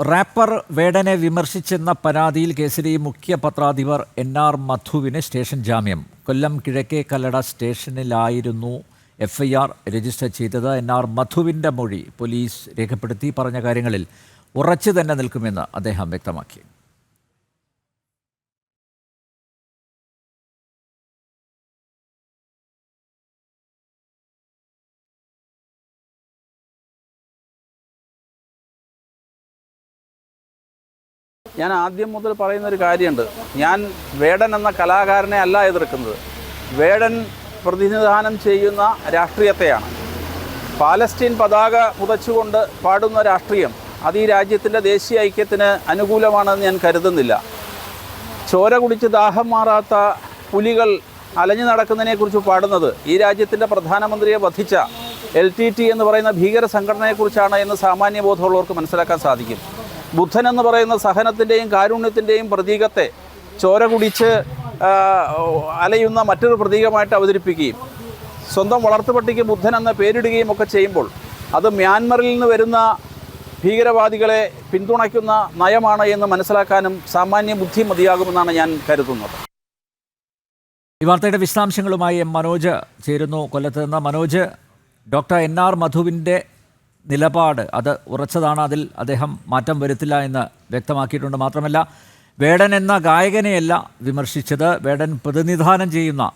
Wrapper വേടനെ വിമർശിച്ചെന്ന പരാതിയിൽ കേസരി മുഖ്യ പത്രാധിപർ എൻ ആർ മധുവിന് സ്റ്റേഷൻ ജാമ്യം. കൊല്ലം കിഴക്കേ കല്ലട സ്റ്റേഷനിലായിരുന്നു എഫ്ഐആർ രജിസ്റ്റർ ചെയ്തത്. എൻ ആർ മധുവിന്റെ മൊഴി പോലീസ് രേഖപ്പെടുത്തി. പറഞ്ഞ കാര്യങ്ങളിൽ ഉറച്ചു തന്നെ നിൽക്കുമെന്ന് അദ്ദേഹം വ്യക്തമാക്കി. ഞാൻ ആദ്യം മുതൽ പറയുന്ന ഒരു കാര്യമുണ്ട്. ഞാൻ വേടൻ എന്ന കലാകാരനെ അല്ല എതിർക്കുന്നത്. വേടൻ പ്രതിനിധാനം ചെയ്യുന്ന രാഷ്ട്രീയത്തെയാണ്. പാലസ്തീൻ പതാക പുതച്ചുകൊണ്ട് പാടുന്ന രാഷ്ട്രീയം അത് ഈ രാജ്യത്തിന്റെ ദേശീയ ഐക്യത്തിന് അനുകൂലമാണെന്ന് ഞാൻ കരുതുന്നില്ല. ചോര കുടിച്ച് ദാഹം മാറാത്ത പുലികൾ അലഞ്ഞു നടക്കുന്നതിനെക്കുറിച്ച് പാടുന്നത് ഈ രാജ്യത്തിന്റെ പ്രധാനമന്ത്രിയെ വധിച്ച എൽ ടി ടി എന്ന് പറയുന്ന ഭീകര സംഘടനയെക്കുറിച്ചാണ് എന്ന് സാമാന്യ ബോധമുള്ളവർക്ക് മനസ്സിലാക്കാൻ സാധിക്കും. ബുദ്ധൻ എന്ന് പറയുന്ന സഹനത്തിന്റെയും കാരുണ്യത്തിന്റെയും പ്രതീകത്തെ ചോര കുടിച്ച് അലയുന്ന മറ്റൊരു പ്രതീകമായിട്ട് അവതരിപ്പിക്കുകയും സ്വന്തം വളർത്തുപട്ടിക്ക് ബുദ്ധൻ എന്ന പേരിടുകയും ഒക്കെ ചെയ്യുമ്പോൾ അത് മ്യാൻമറിൽ നിന്ന് വരുന്ന ഭീകരവാദികളെ പിന്തുണയ്ക്കുന്ന നയമാണ് എന്ന് മനസ്സിലാക്കാനും സാമാന്യ ബുദ്ധി മതിയാകുമെന്നാണ് ഞാൻ കരുതുന്നത്. ഈ വാർത്തയുടെ വിശദാംശങ്ങളുമായി എം മനോജ് ചേരുന്നു. കൊല്ലത്ത് നിന്ന് മനോജ് ഡോക്ടർ എൻ ആർ മധുവിന്റെ നിലപാട് അത് ഉറച്ചതാണ്. അതിൽ അദ്ദേഹം മാറ്റം വരുത്തില്ല എന്ന് വ്യക്തമാക്കിയിട്ടുണ്ട്. മാത്രമല്ല വേടൻ എന്ന ഗായകനെയല്ല വിമർശിച്ചത്. വേടൻ പ്രതിനിധാനം ചെയ്യുന്ന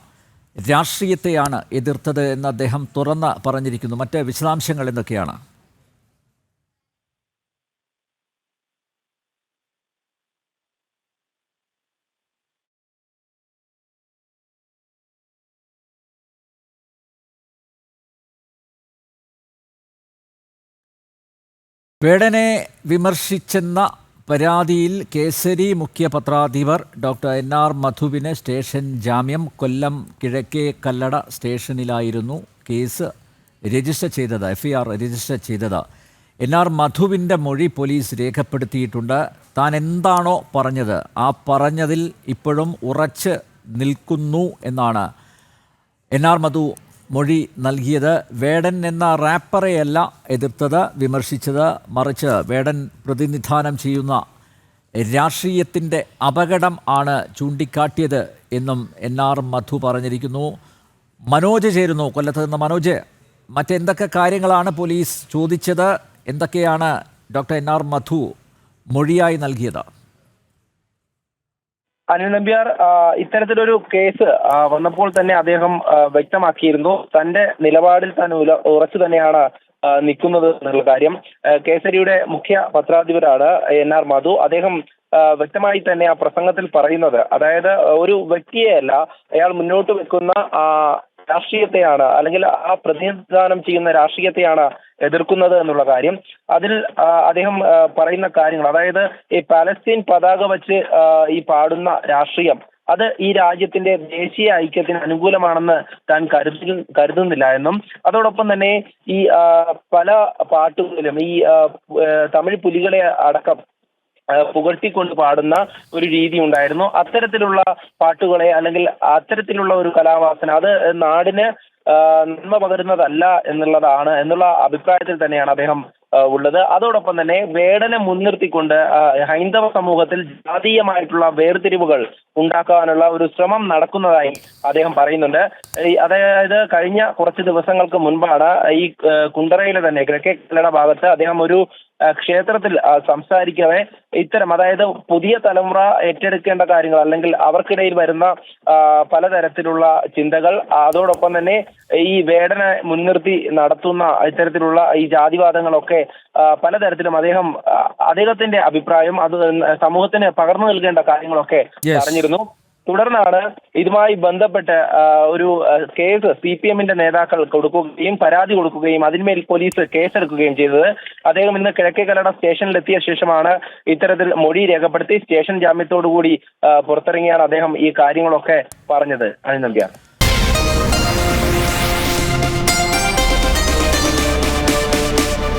രാഷ്ട്രീയത്തെയാണ് എതിർത്തത് എന്ന് അദ്ദേഹം തുറന്ന് പറഞ്ഞിരിക്കുന്നു. മറ്റ് വിശദാംശങ്ങൾ എന്തൊക്കെയാണ്? വേടനെ വിമർശിച്ചെന്ന പരാതിയിൽ കേസരി മുഖ്യ പത്രാധിപർ ഡോക്ടർ എൻ ആർ മധുവിന് സ്റ്റേഷൻ ജാമ്യം കൊല്ലം കിഴക്കേ കല്ലട സ്റ്റേഷനിലായിരുന്നു കേസ് രജിസ്റ്റർ ചെയ്തത് എഫ് രജിസ്റ്റർ ചെയ്തത്. എൻ ആർ മധുവിന്റെ മൊഴി പോലീസ് രേഖപ്പെടുത്തിയിട്ടുണ്ട്. താൻ എന്താണോ പറഞ്ഞത് ആ പറഞ്ഞതിൽ ഇപ്പോഴും ഉറച്ച് നിൽക്കുന്നു എന്നാണ്. എൻ ആർ മധു മൊഴി നൽകിയത് വേടൻ എന്ന റാപ്പറെയല്ല എതിർത്തത് വിമർശിച്ചത് മറിച്ച് വേടൻ പ്രതിനിധാനം ചെയ്യുന്ന രാഷ്ട്രീയത്തിന്റെ അപകടം ആണ് ചൂണ്ടിക്കാട്ടിയത് എന്നും എൻ ആർ മധു പറഞ്ഞിരിക്കുന്നു. മനോജ് ചേരുന്നു കൊല്ലത്ത് നിന്ന് മനോജ്. മറ്റെന്തൊക്കെ കാര്യങ്ങളാണ് പോലീസ് ചോദിച്ചത്? എന്തൊക്കെയാണ് ഡോക്ടർ എൻ ആർ മധു മൊഴിയായി നൽകിയത്? അനിൽ നമ്പ്യാർ ഇത്തരത്തിലൊരു കേസ് വന്നപ്പോൾ തന്നെ അദ്ദേഹം വ്യക്തമാക്കിയിരുന്നു. തന്റെ നിലപാടിൽ താൻ ഉറച്ചു തന്നെയാണ് നിൽക്കുന്നത് എന്നുള്ള കാര്യം. കേസരിയുടെ മുഖ്യ പത്രാധിപരാണ് എൻ ആർ മധു. അദ്ദേഹം വ്യക്തമായി തന്നെ ആ പ്രസംഗത്തിൽ പറയുന്നത് അതായത് ഒരു വ്യക്തിയെയല്ല അയാൾ മുന്നോട്ട് വെക്കുന്ന രാഷ്ട്രീയത്തെയാണ് അല്ലെങ്കിൽ ആ പ്രതിനിധാനം ചെയ്യുന്ന രാഷ്ട്രീയത്തെയാണ് എതിർക്കുന്നത് എന്നുള്ള കാര്യം. അതിൽ അദ്ദേഹം പറയുന്ന കാര്യങ്ങൾ അതായത് ഈ പാലസ്തീൻ പതാക വച്ച് ഈ പാടുന്ന രാഷ്ട്രീയം അത് ഈ രാജ്യത്തിന്റെ ദേശീയ ഐക്യത്തിന് അനുകൂലമാണെന്ന് താൻ കരുതി കരുതുന്നില്ല എന്നും അതോടൊപ്പം തന്നെ ഈ പല പാട്ടുകളിലും ഈ തമിഴ് പുലികളെ അടക്കം പുകഴ്ത്തിക്കൊണ്ട് പാടുന്ന ഒരു രീതി ഉണ്ടായിരുന്നു. അത്തരത്തിലുള്ള പാട്ടുകളെ അല്ലെങ്കിൽ അത്തരത്തിലുള്ള ഒരു കലാവാസന അത് നാടിന് നന്മ പകരുന്നതല്ല എന്നുള്ളതാണ് എന്നുള്ള അഭിപ്രായത്തിൽ തന്നെയാണ് അദ്ദേഹം ഉള്ളത്. അതോടൊപ്പം തന്നെ വേടനെ മുൻനിർത്തിക്കൊണ്ട് ഹൈന്ദവ സമൂഹത്തിൽ ജാതീയമായിട്ടുള്ള വേർതിരിവുകൾ ഉണ്ടാക്കാനുള്ള ഒരു ശ്രമം നടക്കുന്നതായി അദ്ദേഹം പറയുന്നുണ്ട്. അതായത് കഴിഞ്ഞ കുറച്ച് ദിവസങ്ങൾക്ക് മുൻപാണ് ഈ കുണ്ടറയിലെ തന്നെ കിഴക്കേ ഭാഗത്ത് അദ്ദേഹം ഒരു ക്ഷേത്രത്തിൽ സംസാരിക്കവെ ഇത്തരം അതായത് പുതിയ തലമുറ ഏറ്റെടുക്കേണ്ട കാര്യങ്ങൾ അല്ലെങ്കിൽ അവർക്കിടയിൽ വരുന്ന പലതരത്തിലുള്ള ചിന്തകൾ അതോടൊപ്പം തന്നെ ഈ വേടനെ മുൻനിർത്തി നടത്തുന്ന ഇത്തരത്തിലുള്ള ഈ ജാതിവാദങ്ങളൊക്കെ പലതരത്തിലും അദ്ദേഹം അദ്ദേഹത്തിന്റെ അഭിപ്രായം അത് സമൂഹത്തിന് പകർന്നു നൽകേണ്ട കാര്യങ്ങളൊക്കെ. പറഞ്ഞിരുന്നു തുടർന്നാണ് ഇതുമായി ബന്ധപ്പെട്ട് ഒരു കേസ് സി പി എമ്മിന്റെ നേതാക്കൾ കൊടുക്കുകയും പരാതി കൊടുക്കുകയും അതിന്മേൽ പോലീസ് കേസെടുക്കുകയും ചെയ്തത്. അദ്ദേഹം ഇന്ന് കിഴക്കേ കല്ലട സ്റ്റേഷനിലെത്തിയ ശേഷമാണ് ഇത്തരത്തിൽ മൊഴി രേഖപ്പെടുത്തി സ്റ്റേഷൻ ജാമ്യത്തോടുകൂടി പുറത്തിറങ്ങിയാണ് അദ്ദേഹം ഈ കാര്യങ്ങളൊക്കെ പറഞ്ഞത്. അനിൽ നമ്പ്യാർ.